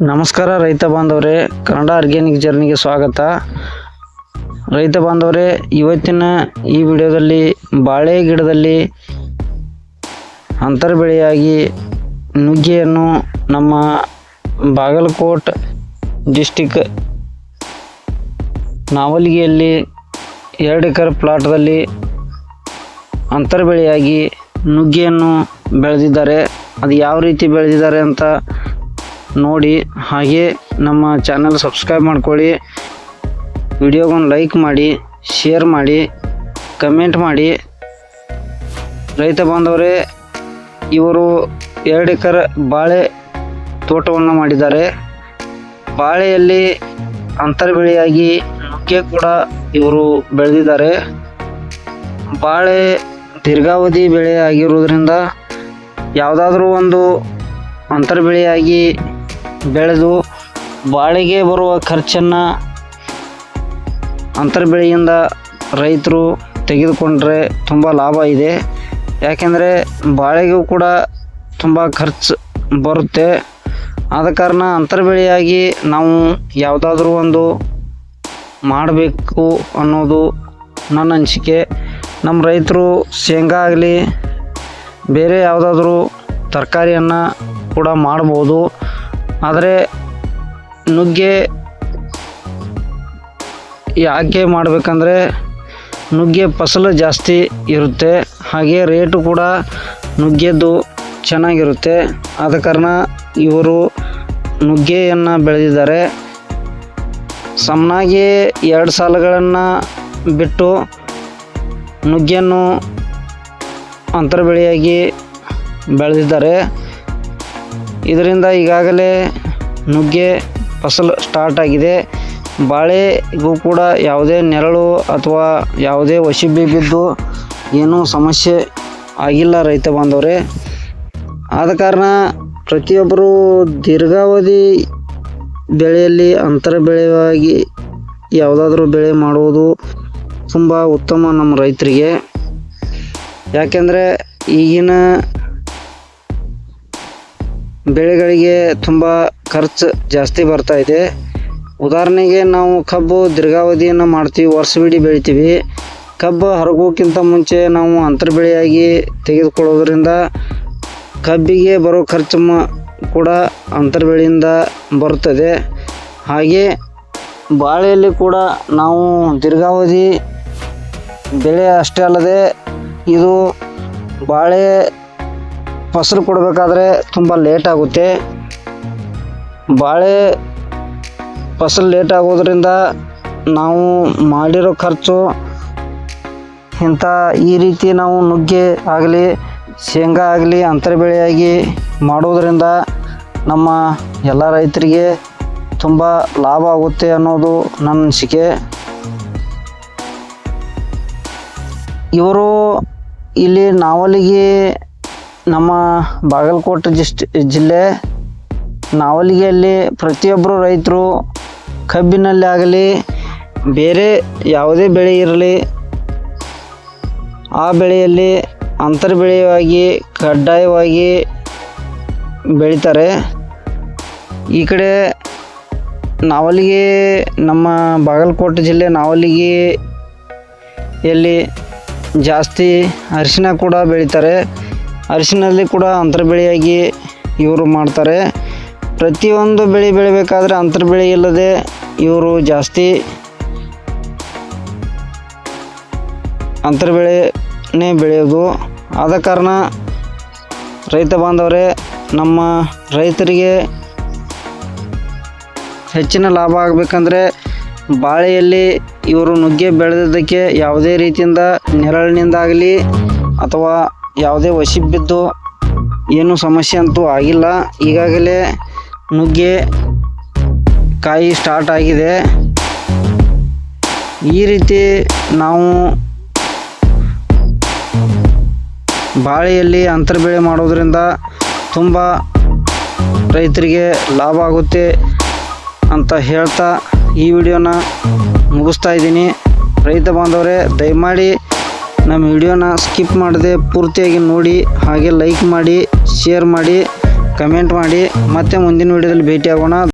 ನಮಸ್ಕಾರ ರೈತ ಬಾಂಧವರೇ. ಕನ್ನಡ ಆರ್ಗ್ಯಾನಿಕ್ ಜರ್ನಿಗೆ ಸ್ವಾಗತ. ರೈತ ಬಾಂಧವರೇ, ಇವತ್ತಿನ ಈ ವಿಡಿಯೋದಲ್ಲಿ ಬಾಳೆ ಗಿಡದಲ್ಲಿ ಅಂತರ ಬೆಳೆಯಾಗಿ ನುಗ್ಗೆಯನ್ನು ನಮ್ಮ ಬಾಗಲಕೋಟ್ ಡಿಸ್ಟಿಕ್ ನಾವಲ್ಗಿಯಲ್ಲಿ ಎರಡು ಎಕರೆ ಪ್ಲಾಟ್ದಲ್ಲಿ ಅಂತರ್ಬೆಳೆಯಾಗಿ ನುಗ್ಗೆಯನ್ನು ಬೆಳೆದಿದ್ದಾರೆ. ಅದು ಯಾವ ರೀತಿ ಬೆಳೆದಿದ್ದಾರೆ ಅಂತ ನೋಡಿ, ಹಾಗೆ ನಮ್ಮ ಚಾನಲ್ ಸಬ್ಸ್ಕ್ರೈಬ್ ಮಾಡ್ಕೊಳ್ಳಿ, ವಿಡಿಯೋಗೊಂದು ಲೈಕ್ ಮಾಡಿ ಶೇರ್ ಮಾಡಿ ಕಮೆಂಟ್ ಮಾಡಿ. ರೈತ ಬಾಂಧವರೇ, ಇವರು ಎರಡು ಎಕರೆ ಬಾಳೆ ತೋಟವನ್ನು ಮಾಡಿದ್ದಾರೆ. ಬಾಳೆಯಲ್ಲಿ ಅಂತರ ಬೆಳೆಯಾಗಿ ನುಗ್ಗೆ ಕೂಡ ಇವರು ಬೆಳೆದಿದ್ದಾರೆ. ಬಾಳೆ ದೀರ್ಘಾವಧಿ ಬೆಳೆ ಆಗಿರುವುದರಿಂದ ಯಾವುದಾದ್ರೂ ಒಂದು ಅಂತರ ಬೆಳೆಯಾಗಿ ಬೆಳೆದು ಬಾಳಿಗೆ ಬರುವ ಖರ್ಚನ್ನು ಅಂತರ್ಬೆಳೆಯಿಂದ ರೈತರು ತೆಗೆದುಕೊಂಡ್ರೆ ತುಂಬ ಲಾಭ ಇದೆ. ಯಾಕೆಂದರೆ ಬಾಳೆಗೂ ಕೂಡ ತುಂಬ ಖರ್ಚು ಬರುತ್ತೆ. ಆದ ಕಾರಣ ಅಂತರ್ಬೆಳೆಯಾಗಿ ನಾವು ಯಾವುದಾದ್ರೂ ಒಂದು ಮಾಡಬೇಕು ಅನ್ನೋದು ನನ್ನ ಅನಿಸಿಕೆ. ನಮ್ಮ ರೈತರು ಶೇಂಗಾ ಆಗಲಿ, ಬೇರೆ ಯಾವುದಾದ್ರೂ ತರಕಾರಿಯನ್ನು ಕೂಡ ಮಾಡ್ಬೋದು. ಆದರೆ ನುಗ್ಗೆ ಯಾಕೆ ಮಾಡಬೇಕಂದ್ರೆ ನುಗ್ಗೆ ಫಸಲು ಜಾಸ್ತಿ ಇರುತ್ತೆ. ಹಾಗೆ ರೇಟು ಕೂಡ ನುಗ್ಗೆದ್ದು ಚೆನ್ನಾಗಿರುತ್ತೆ. ಆದ ಕಾರಣ ಇವರು ನುಗ್ಗೆಯನ್ನು ಬೆಳೆದಿದ್ದಾರೆ. ಸಮನಾಗಿ ಎರಡು ಸಾಲುಗಳನ್ನು ಬಿಟ್ಟು ನುಗ್ಗೆಯನ್ನು ಅಂತರ್ಬೆಳೆಯಾಗಿ ಬೆಳೆದಿದ್ದಾರೆ. ಇದರಿಂದ ಈಗಾಗಲೇ ನುಗ್ಗೆ ಫಸಲು ಸ್ಟಾರ್ಟ್ ಆಗಿದೆ. ಬಾಳೆಗೂ ಕೂಡ ಯಾವುದೇ ನೆರಳು ಅಥವಾ ಯಾವುದೇ ವಸಿಬಿ ಬಿದ್ದು ಏನೂ ಸಮಸ್ಯೆ ಆಗಿಲ್ಲ ರೈತ ಬಾಂಧವರೇ. ಆದ ಕಾರಣ ಪ್ರತಿಯೊಬ್ಬರು ದೀರ್ಘಾವಧಿ ಬೆಳೆಯಲ್ಲಿ ಅಂತರ ಬೆಳೆಯಾಗಿ ಯಾವುದಾದ್ರೂ ಬೆಳೆ ಮಾಡುವುದು ತುಂಬ ಉತ್ತಮ ನಮ್ಮ ರೈತರಿಗೆ. ಯಾಕೆಂದರೆ ಈಗಿನ ಬೆಳೆಗಳಿಗೆ ತುಂಬ ಖರ್ಚು ಜಾಸ್ತಿ ಬರ್ತಾ ಇದೆ. ಉದಾಹರಣೆಗೆ ನಾವು ಕಬ್ಬು ದೀರ್ಘಾವಧಿಯನ್ನು ಮಾಡ್ತೀವಿ ವರ್ಷವಿಡೀ ಬೆಳಿತೀವಿ. ಕಬ್ಬು ಹರಗೋಕ್ಕಿಂತ ಮುಂಚೆ ನಾವು ಅಂತರ ಬೆಳೆಯಾಗಿ ತೆಗೆದುಕೊಳ್ಳೋದ್ರಿಂದ ಕಬ್ಬಿಗೆ ಬರೋ ಖರ್ಚು ಕೂಡ ಅಂತರ ಬೆಳೆಯಿಂದ ಬರುತ್ತದೆ. ಹಾಗೆ ಬಾಳೆಯಲ್ಲಿ ಕೂಡ ನಾವು ದೀರ್ಘಾವಧಿ ಬೆಳೆ ಅಷ್ಟೇ ಅಲ್ಲದೆ ಇದು ಬಾಳೆ ಫಸಲು ಕೊಡಬೇಕಾದ್ರೆ ತುಂಬ ಲೇಟ್ ಆಗುತ್ತೆ. ಬಾಳೆ ಫಸಲು ಲೇಟ್ ಆಗೋದ್ರಿಂದ ನಾವು ಮಾಡಿರೋ ಖರ್ಚು ಇಂಥ ಈ ರೀತಿ ನಾವು ನುಗ್ಗೆ ಆಗಲಿ, ಶೇಂಗಾ ಆಗಲಿ ಅಂತರ ಬೆಳೆಯಾಗಿ ಮಾಡೋದರಿಂದ ನಮ್ಮ ಎಲ್ಲ ರೈತರಿಗೆ ತುಂಬ ಲಾಭ ಆಗುತ್ತೆ ಅನ್ನೋದು ನನ್ನ ಅನಿಸಿಕೆ. ಇವರು ಇಲ್ಲಿ ನಾವಲಿಗೆ ನಮ್ಮ ಬಾಗಲಕೋಟೆ ಜಿಸ್ಟ್ ಜಿಲ್ಲೆ ನಾವಲಿಗೆಯಲ್ಲಿ ಪ್ರತಿಯೊಬ್ಬರು ರೈತರು ಕಬ್ಬಿನಲ್ಲಿ ಆಗಲಿ, ಬೇರೆ ಯಾವುದೇ ಬೆಳೆ ಇರಲಿ, ಆ ಬೆಳೆಯಲ್ಲಿ ಅಂತರ ಬೆಳೆಯಾಗಿ ಕಡ್ಡಾಯವಾಗಿ ಬೆಳೀತಾರೆ. ಈ ಕಡೆ ನಾವಲಿಗೆ ನಮ್ಮ ಬಾಗಲಕೋಟೆ ಜಿಲ್ಲೆ ನಾವಲಿಗೆ ಎಲ್ಲಿ ಜಾಸ್ತಿ ಅರಿಶಿನ ಕೂಡ ಬೆಳೀತಾರೆ. ಅರಿಶಿನಲ್ಲಿ ಕೂಡ ಅಂತರ ಬೆಳೆಯಾಗಿ ಇವರು ಮಾಡ್ತಾರೆ. ಪ್ರತಿಯೊಂದು ಬೆಳೆ ಬೆಳಿಬೇಕಾದ್ರೆ ಅಂತರ ಬೆಳೆ ಇಲ್ಲದೆ ಇವರು ಜಾಸ್ತಿ ಅಂತರ ಬೆಳೆನೇ ಬೆಳೆಯೋದು. ಆದ ಕಾರಣ ರೈತ ಬಾಂಧವರೇ, ನಮ್ಮ ರೈತರಿಗೆ ಹೆಚ್ಚಿನ ಲಾಭ ಆಗಬೇಕಂದ್ರೆ ಬಾಳೆಯಲ್ಲಿ ಇವರು ನುಗ್ಗೆ ಬೆಳೆದಿದ್ದಕ್ಕೆ ಯಾವುದೇ ರೀತಿಯಿಂದ ನೆರಳಿನಿಂದಾಗಲಿ ಅಥವಾ ಯಾವುದೇ ವಸಿ ಬಿದ್ದು ಏನೂ ಸಮಸ್ಯೆ ಅಂತೂ ಆಗಿಲ್ಲ. ಈಗಾಗಲೇ ನುಗ್ಗೆ ಕಾಯಿ ಸ್ಟಾರ್ಟ್ ಆಗಿದೆ. ಈ ರೀತಿ ನಾವು ಬಾಳೆಯಲ್ಲಿ ಅಂತರ ಬೆಳೆ ಮಾಡೋದ್ರಿಂದ ತುಂಬ ರೈತರಿಗೆ ಲಾಭ ಆಗುತ್ತೆ ಅಂತ ಹೇಳ್ತಾ ಈ ವಿಡಿಯೋನ ಮುಗಿಸ್ತಾ ಇದ್ದೀನಿ. ರೈತ ಬಾಂಧವರೇ, ದಯಮಾಡಿ ನಮ್ಮ ವಿಡಿಯೋನ ಸ್ಕಿಪ್ ಮಾಡದೆ ಪೂರ್ತಿಯಾಗಿ ನೋಡಿ, ಹಾಗೆ ಲೈಕ್ ಮಾಡಿ ಶೇರ್ ಮಾಡಿ ಕಮೆಂಟ್ ಮಾಡಿ. ಮತ್ತೆ ಮುಂದಿನ ವಿಡಿಯೋದಲ್ಲಿ ಭೇಟಿಯಾಗೋಣ.